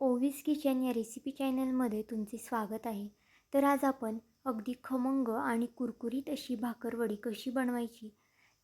ओवीस kitchen या recipe चॅनलमध्ये तुमचे स्वागत आहे. तर आज आपण अगदी खमंग आणि कुरकुरीत अशी भाकरवडी कशी बनवायची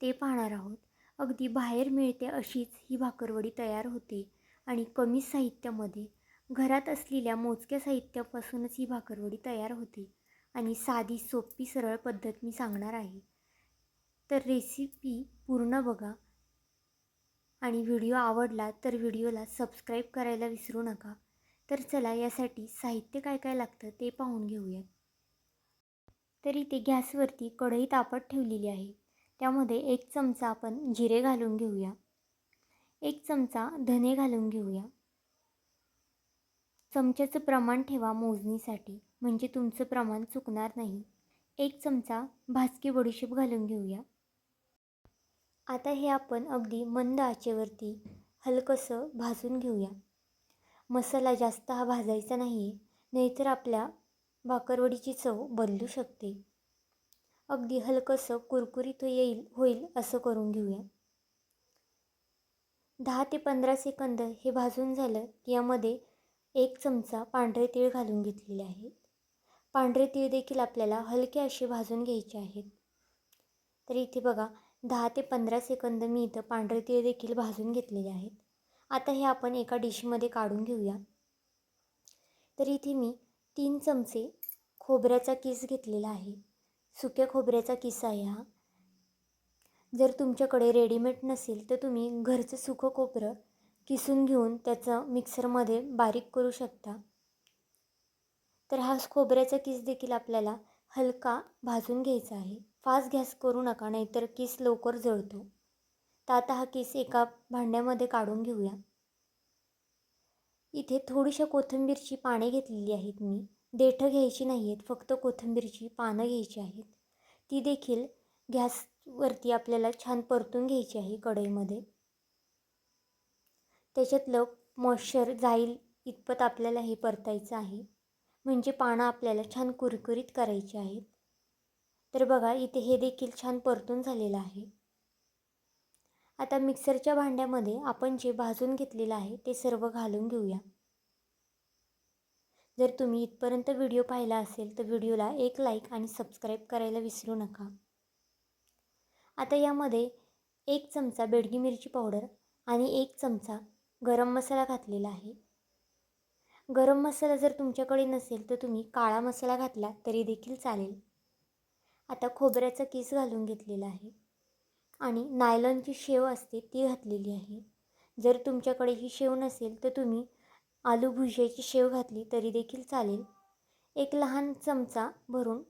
ते पाहणार आहोत. अगदी बाहेर मिळते अशीच ही भाकरवडी तयार होते आणि कमी साहित्यामध्ये घरात असलेल्या मोजक्या साहित्यापासूनच ही भाकरवडी तयार होते आणि साधी सोपी सरळ पद्धत मी सांगणार आहे. तर रेसिपी पूर्ण बघा. आणि व्हिडिओ आवडला तर व्हिडिओला सबस्क्राईब करायला विसरू नका. तर चला यासाठी साहित्य काय काय लागतं ते पाहून घेऊयात. तर इथे गॅसवरती कढई तापत ठेवलेली आहे. त्यामध्ये एक चमचा आपण जिरे घालून घेऊया. एक चमचा धने घालून घेऊया. चमच्याचं प्रमाण ठेवा मोजणीसाठी म्हणजे तुमचं प्रमाण चुकणार नाही. एक चमचा भाजकी बडीशेप घालून घेऊया. आता हे आपण अगदी मंद आचेवरती हलकंसं भाजून घेऊया. मसाला जास्त हा भाजायचा नाही आहे नाहीतर आपल्या भाकरवडीची चव बदलू शकते. अगदी हलकंसं कुरकुरीत येईल होईल असं करून घेऊया. दहा ते पंधरा सेकंद हे भाजून झालं की यामध्ये एक चमचा पांढरे तीळ घालून घेतलेले आहेत. पांढरे तीळ देखील आपल्याला हलके असे भाजून घ्यायचे आहेत. तर इथे बघा दहा ते पंधरा सेकंद मी इथं पांढरे तीळ देखील भाजून घेतलेले आहेत. आता हे आपण एका डिशमध्ये काढून घेऊया. तर इथे मी तीन चमचे खोबऱ्याचा किस घेतलेला आहे. सुक्या खोबऱ्याचा किस आहे हा. जर तुमच्याकडे रेडीमेड नसेल तर तुम्ही घरचं सुकं खोबरं किसून घेऊन त्याचं मिक्सरमध्ये बारीक करू शकता. तर हा खोबऱ्याचा किस देखील आपल्याला हलका भाजून घ्यायचा आहे. फास्ट गॅस करू नका नाहीतर किस लवकर जळतो. तर आता हा किस एका भांड्यामध्ये काढून घेऊया. इथे थोडीशा कोथिंबीरची पाने घेतलेली आहेत मी. देठं घ्यायची नाही आहेत फक्त कोथिंबीरची पानं घ्यायची आहेत. ती देखील गॅसवरती आपल्याला छान परतून घ्यायची आहे कढईमध्ये. त्याच्यातलं मॉइश्चर जाईल इतपत आपल्याला हे परतायचं आहे. म्हणजे पानं आपल्याला छान कुरकुरीत करायची आहेत. तर बघा इथे हे देखील छान परतून झालेलं आहे. आता मिक्सरच्या भांड्यामध्ये आपण जे भाजून घेतलेलं आहे ते सर्व घालून घेऊया. जर तुम्ही इथपर्यंत व्हिडिओ पाहिला असेल तर व्हिडिओला एक लाईक आणि सबस्क्राईब करायला विसरू नका. आता यामध्ये एक चमचा बेडगी मिरची पावडर आणि एक चमचा गरम मसाला घातलेला आहे. गरम मसाला जर तुमच्याकडे नसेल तर तुम्ही काळा मसाला घातला तरी देखील चालेल. आता खोबऱ्याचा किस घालून घेतलेला आहे. आणि नायलॉनची शेव असते ती घातलेली आहे. जर तुमच्याकडे ही शेव नसेल तर तुम्ही आलू भुजियाची शेव घातली तरी देखील चालेल. एक लहान चमचा भरून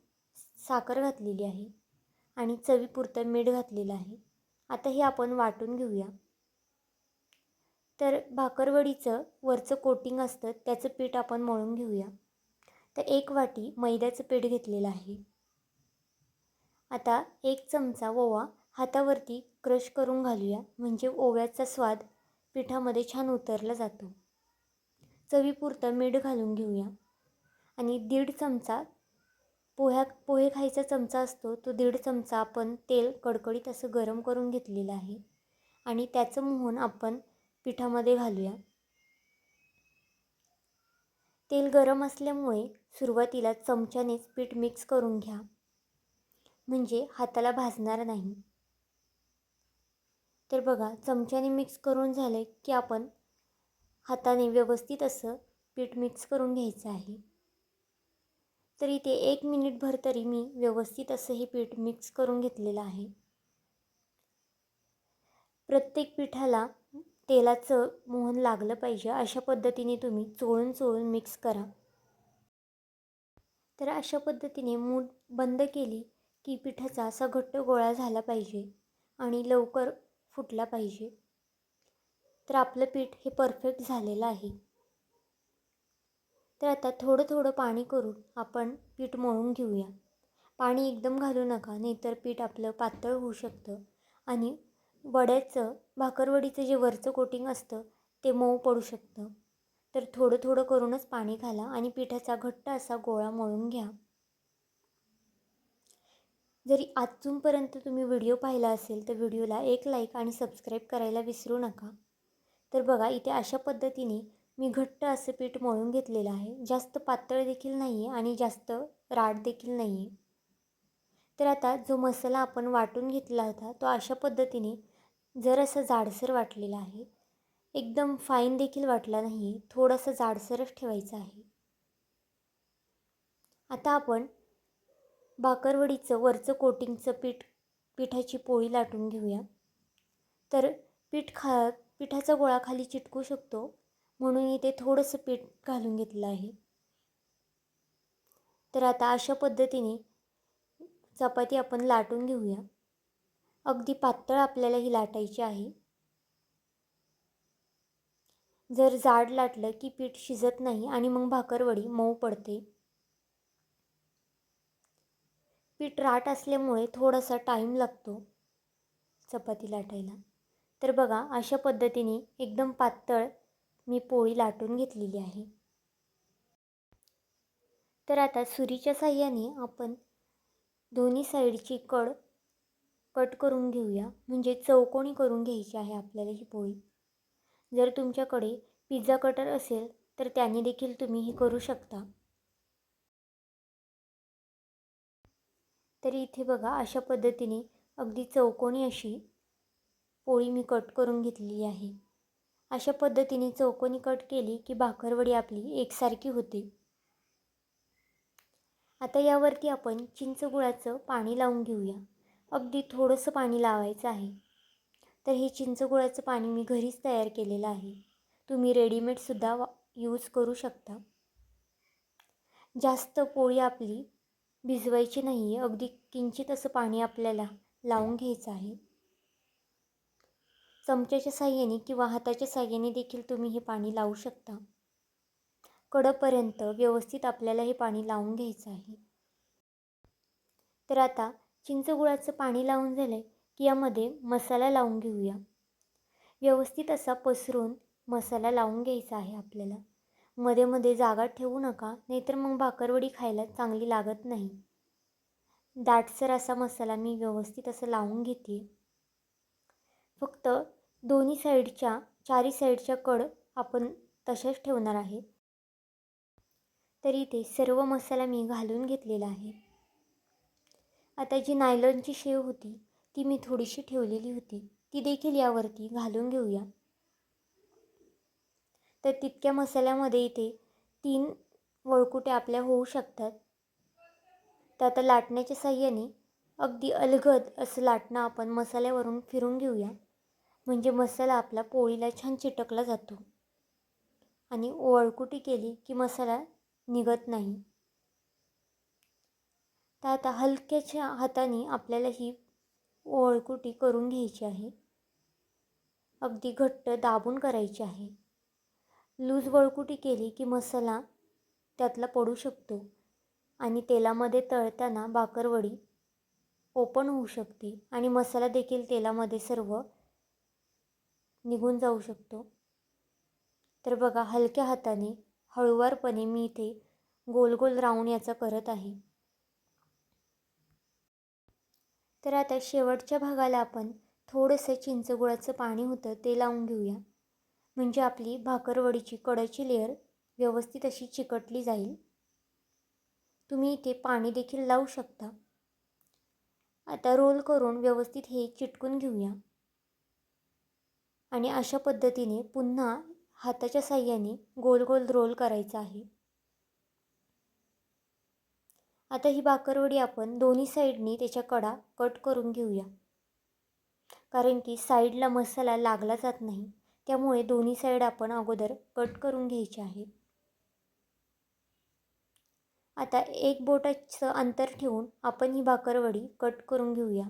साखर घातलेली आहे. आणि चवीपुरतं मीठ घातलेलं आहे. आता हे आपण वाटून घेऊया. तर भाकरवडीचं वरचं कोटिंग असतं त्याचं पीठ आपण मळून घेऊया. तर एक वाटी मैद्याचं पीठ घेतलेलं आहे. आता एक चमचा ओवा हातावरती क्रश करून घालूया. म्हणजे ओव्याचा स्वाद पिठामध्ये छान उतरला जातो. चवीपुरतं मीठ घालून घेऊया. आणि दीड चमचा पोह्या पोहे खायचा चमचा असतो तो दीड चमचा आपण तेल कडकडीत असं गरम करून घेतलेलं आहे. आणि त्याचं मोहन आपण पिठामध्ये घालूया. तेल गरम असल्यामुळे सुरुवातीला चमच्यानेच पीठ मिक्स करून घ्या. म्हणजे हाताला भाजणार नाही. तर बघा चमच्याने मिक्स करून झालं की आपण हाताने व्यवस्थित असं पीठ मिक्स करून घ्यायचं आहे. तर इथे एक मिनिटभर तरी मी व्यवस्थित असं हे पीठ मिक्स करून घेतलेलं आहे. प्रत्येक पिठाला तेलाचं मोहन लागलं पाहिजे अशा पद्धतीने तुम्ही चोळून चोळून मिक्स करा. तर अशा पद्धतीने मूठ बंद केली की पिठाचा असा घट्ट गोळा झाला पाहिजे आणि लवकर फुटला पाहिजे. तर आपलं पीठ हे परफेक्ट झालेलं आहे. तर आता थोडं थोडं पाणी करून आपण पीठ मळून घेऊया. पाणी एकदम घालू नका नाहीतर पीठ आपलं पातळ होऊ शकतं. आणि वड्याचं भाकरवडीचं जे वरचं कोटिंग असतं ते मऊ पडू शकतं. तर थोडं थोडं करूनच पाणी घाला आणि पिठाचा घट्ट असा गोळा मळून घ्या. जरी आजूनपर्यंत तुम्ही व्हिडिओ पाहिला असेल तर व्हिडिओला एक लाईक आणि सबस्क्राईब करायला विसरू नका. तर बघा इथे अशा पद्धतीने मी घट्ट असं पीठ मळून घेतलेलं आहे. जास्त पातळ देखील नाही आहे आणि जास्त राड देखील नाही आहे तर आता जो मसाला आपण वाटून घेतला होता तो अशा पद्धतीने जर असं जाडसर वाटलेला आहे. एकदम फाईन देखील वाटला नाही आहे थोडंसं जाडसरच ठेवायचं आहे. आता आपण भाकरवडीचं वरचं कोटिंगचं पीठ पिठाची पोळी लाटून घेऊया. तर पीठ खा पिठाचा गोळा खाली चिटकू शकतो म्हणून इथे थोडंसं पीठ घालून घेतलं आहे. तर आता अशा पद्धतीने चपाती आपण लाटून घेऊया. अगदी पातळ आपल्याला ही लाटायची आहे. जर जाड लाटलं की पीठ शिजत नाही आणि मग भाकरवडी मऊ पडते. पीठ राट असल्यामुळे थोडासा टाईम लागतो चपाती लाटायला. तर बघा अशा पद्धतीने एकदम पातळ मी पोळी लाटून घेतलेली आहे. तर आता सुरीच्या साह्याने आपण दोन्ही साईडची कड कट करून घेऊया. म्हणजे चौकोनी करून घ्यायची आहे आपल्याला ही पोळी? जर तुमच्याकडे पिझ्झा कटर असेल तर त्याने देखील तुम्ही हे करू शकता. तर इथे बघा अशा पद्धतीने अगदी चौकोनी अशी पोळी मी कट करून घेतलेली आहे. अशा पद्धतीने चौकोनी कट केली की भाकरवडी आपली एकसारखी होते. आता यावरती आपण चिंचगुळाचं पाणी लावून घेऊया. अगदी थोडंसं पाणी लावायचं आहे. तर हे चिंचगुळाचं पाणी मी घरीच तयार केलेलं आहे. तुम्ही रेडीमेडसुद्धा वा यूज करू शकता. जास्त पोळी आपली भिजवायची नाही आहे अगदी किंचित असं पाणी आपल्याला लावून घ्यायचं आहे. चमच्याच्या साह्याने किंवा हाताच्या साह्याने देखील तुम्ही हे पाणी लावू शकता. कडपर्यंत व्यवस्थित आपल्याला हे पाणी लावून घ्यायचं आहे. तर आता चिंचगुळाचं पाणी लावून झालं आहे की यामध्ये मसाला लावून घेऊया. व्यवस्थित असा पसरून मसाला लावून घ्यायचा आहे आपल्याला. मध्ये मध्ये जागा ठेवू नका नाहीतर मग भाकरवडी खायला चांगली लागत नाही. दाटसर असा मसाला मी व्यवस्थित असं लावून घेते. फक्त दोन्ही साईडच्या चारी साईडच्या कड आपण तशाच ठेवणार आहे. तर इथे सर्व मसाला मी घालून घेतलेला आहे. आता जी नायलॉनची शेव होती ती मी थोडीशी ठेवलेली होती. ती देखील यावरती घालून घेऊया. तर तितक्या मसाल्यामध्ये इथे तीन वळकुटे आपल्या होऊ शकतात. तर आता लाटण्याच्या साह्याने अगदी अलगद असं लाटणं आपण मसाल्यावरून फिरून घेऊया. म्हणजे मसाला आपला पोळीला छान चिटकला जातो. आणि वळकुटी केली की मसाला निघत नाही. तर आता हलक्याच्या हाताने आपल्याला ही ओळकुटी करून घ्यायची आहे. अगदी घट्ट दाबून करायची आहे. लूज वळकुटी केली की मसाला त्यातला पडू शकतो आणि तेलामध्ये तळताना बाकरवडी ओपन होऊ शकते आणि मसाला देखील तेलामध्ये सर्व निघून जाऊ शकतो. तर बघा हलक्या हाताने हळुवारपणे मी इथे गोल गोल राऊंड याचा करत आहे. तर आता शेवटच्या भागाला आपण थोडंसं चिंचगुळाचं पाणी होतं ते लावून घेऊया. म्हणजे आपली भाकरवडीची कडाची लेअर व्यवस्थित अशी चिकटली जाईल. तुम्ही इथे पाणी देखील लावू शकता. आता रोल करून व्यवस्थित हे चिटकून घेऊया. आणि अशा पद्धतीने पुन्हा हाताच्या साह्याने गोल गोल रोल करायचा आहे. आता ही बाकरवडी आपण दोन्ही साईडनी त्याच्या कडा कट करून घेऊया. कारण की साईडला मसाला लागला जात नाही. त्यामुळे दोन्ही साईड आपण अगोदर कट करून घ्यायचे आहे. आता एक बोटाचं अंतर ठेवून आपण ही भाकरवडी कट करून घेऊया.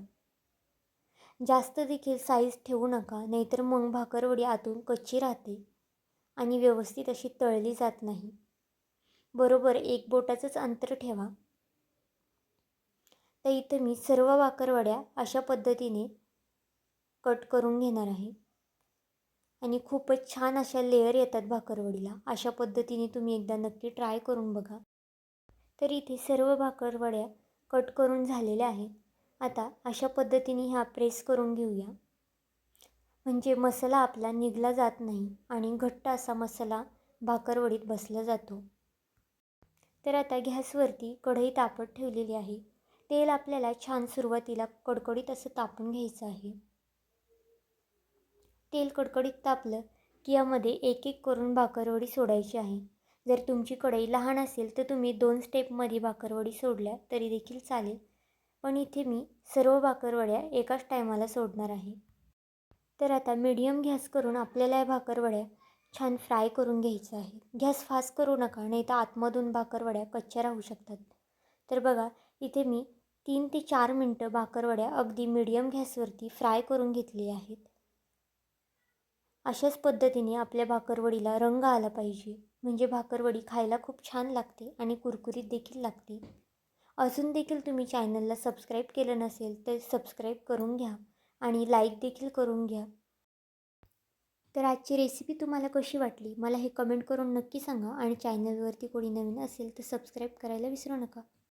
जास्त देखील साईज ठेवू नका नाहीतर मग भाकरवडी आतून कच्ची राहते आणि व्यवस्थित अशी तळली जात नाही. बरोबर एक बोटाचंच अंतर ठेवा. तर इथं मी सर्व भाकरवड्या अशा पद्धतीने कट करून घेणार आहे. आणि खूपच छान अशा लेअर येतात भाकरवडीला. अशा पद्धतीने तुम्ही एकदा नक्की ट्राय करून बघा. तर इथे सर्व भाकरवड्या कट करून झालेल्या आहेत. आता अशा पद्धतीने ह्या प्रेस करून घेऊया. म्हणजे मसाला आपला निघला जात नाही आणि घट्ट असा मसाला भाकरवडीत बसला जातो. तर आता गॅसवरती कढई तापत ठेवलेली आहे. तेल आपल्याला छान सुरुवातीला कडकडीत असं तापून घ्यायचं आहे. तेल कडकडीत तापलं की यामध्ये एक एक करून भाकरवडी सोडायची आहे. जर तुमची कढई लहान असेल तर तुम्ही दोन स्टेपमध्ये भाकरवडी सोडल्या तरी देखील चालेल. पण इथे मी सर्व भाकरवड्या एकाच टायमाला सोडणार आहे. तर आता मीडियम गॅस करून आपल्याला या भाकरवड्या छान फ्राय करून घ्यायचं आहे गॅस फास्ट करू नका नाही तर आतमधून भाकरवड्या कच्च्या राहू शकतात. तर बघा इथे मी तीन ते चार मिनटं भाकरवड्या अगदी मीडियम गॅसवरती फ्राय करून घेतली आहेत. अशाच पद्धतीने आपल्या भाकरवडीला रंग आला पाहिजे. म्हणजे भाकरवडी खायला खूप छान लागते आणि कुरकुरीत देखील लागते. अजून देखील तुम्ही चॅनलला सबस्क्राईब केलं नसेल तर सबस्क्राईब करून घ्या आणि लाईक देखील करून घ्या. तर आजची रेसिपी तुम्हाला कशी वाटली? मला हे कमेंट करून नक्की सांगा आणि चॅनलवरती कोणी नवीन असेल तर सबस्क्राईब करायला विसरू नका.